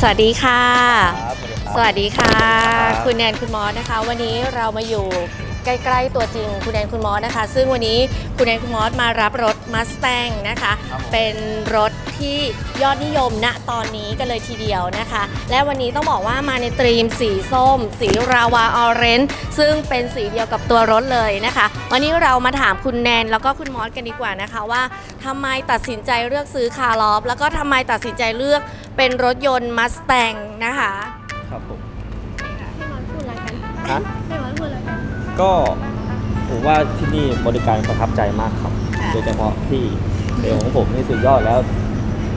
สวัสดีค่ะครับสวัสดีค่ะครับคุณแนนคุณมอสนะคะ วันนี้เรามาอยู่ ใกล้ๆตัวจริงคุณแนนคุณมอสนะคะ ซึ่งวันนี้คุณแนนคุณมอสมารับรถมาส t ต n งนะคะ ครับผม เป็นรถที่ยอดนิยมณตอนนี้กันเลยทีเดียวนะคะ และวันนี้ต้องบอกว่ามาในตรีมสีส้ม สีราวาออเรนจ์ซึ่งเป็นสีเดียวกับตัวรถเลยนะคะ วันนี้เรามาถามคุณแนนแล้วก็คุณมอสกันดีกว่านะคะว่าทำไมตัดสินใจเลือกซื้อคาร์ลอฟแล้วก็ทำไมตัดสินใจเลือกเป็นรถยนต์มาส t ต n งนะคะ ครับผมให้มอนพูดอะไรกันฮะให้มอนพูดอะไร กันก็ผมว่าที่นี่บริการประทับใจมากครับค่ะโดยเฉพาะที่เซลล์ของผมนี่สุดยอดแล้ว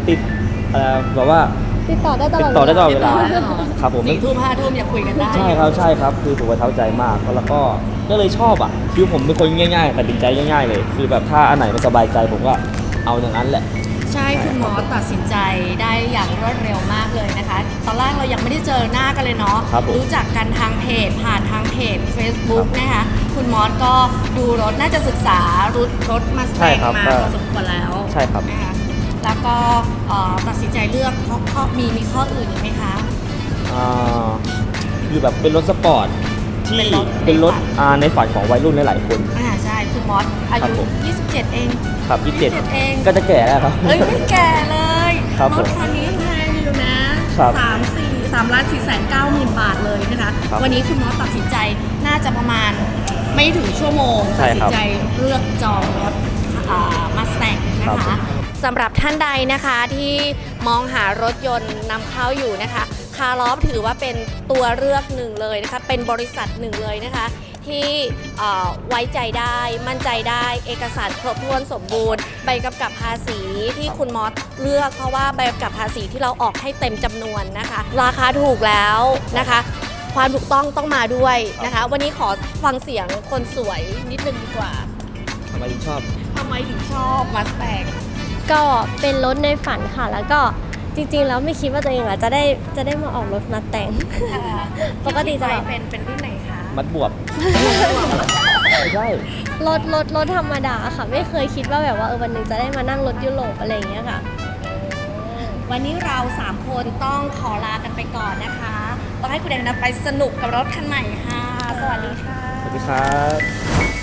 ติดเอ่อแบบว่าติดต่อได้ตลอดติดต่อได้ตลอดเวลาติดต่อได้ตลอดครับผม สี่ทุ่มห้าทุ่มอย่าคุยกันได้ใช่ครับใช่ครับคือผมประทับใจมากแล้วก็ก็เลยชอบอะคือผมเป็นคนง่ายๆตัดสินใจง่าย ๆ เลย คือแบบถ้าอันไหนมันสบายใจผมก็เอาอย่างนั้นแหละ ใช่คุณหมอตัดสินใจได้อย่างรวดเร็วมากเลยนะคะ ตอนแรกเรายังไม่ได้เจอหน้ากันเลยเนาะครับผมรู้จักกันทางเพจผ่านทางเพจ Facebook นะคะ คุณมอสก็ดูรถน่าจะศึกษารถรถมาสใช่แต่งครับมาก็พอสมควรแล้วใช่ครับ นะคะแล้วก็เอ่อตัดสินใจเลือกข้อข้อมีมีข้ออื่นอีกไหมคะ อ่าคือแบบเป็นรถสปอร์ต ที่เป็นรถเป็นรถในฝันอ่าในฝันของวัยรุ่นหลายๆคน อ่าใช่คุณมอสอาครับยุ ผม 27 เอง ครับยี่สิบเจ็ดเอง ก็จะแก่แล้วครับ เอ้ยไม่แก่เลยครับรผมถคันนี้แพงอยู่นะครับสามสี่สามล้านสี่แสนเก้าหมื่นบาทเลยนะคะ ครับวันนี้คุณมอสตัดสินใจน่าจะประมาณไม่ถึงชั่วโมงใช่ตัดสิครับนใจเลือกจองรถมาสแตงครันะบคะสำหรับท่านใดนะคะที่มองหารถยนต์นำเข้าอยู่นะคะ คาร์ลอฟถือว่าเป็นตัวเลือกหนึ่งเลยนะคะ เป็นบริษัทหนึ่งเลยนะคะ ที่เอ่อไว้ใจได้มั่นใจได้เอกสารครบถ้วนสมบูรณ์ ใบกำกับภาษีที่คุณมอสเลือกเพราะว่าใบกำกับภาษีที่เราออกให้เต็มจำนวนนะคะ ราคาถูกแล้วนะคะความถูกต้องต้องมาด้วยนะคะ วันนี้ขอฟังเสียงคนสวยนิดนึงดีกว่าทำไมถึงชอบทำไมถึงชอบมาสแตงก็เป็นรถในฝันค่ะ แล้วก็ จริงๆแล้วไม่คิดว่าตัวเองอะจะได้จะได้มาออกรถมาแต่ง ปกติจะใจเป็นเป็นรุ่นไหนคะมัดบวบไม่ใช่รถรถรถธรรมดาค่ะ ไม่เคยคิดว่าแบบว่าเออวันหนึ่งจะได้มานั่งรถยุโรปอะไรอย่างเงี้ยค่ะ วันนี้เรา 3 คนต้องขอลากันไปก่อนนะคะต้องให้คุณแดนนะไปสนุกกับรถคันใหม่ค่ะ สวัสดีค่ะ สวัสดีครับ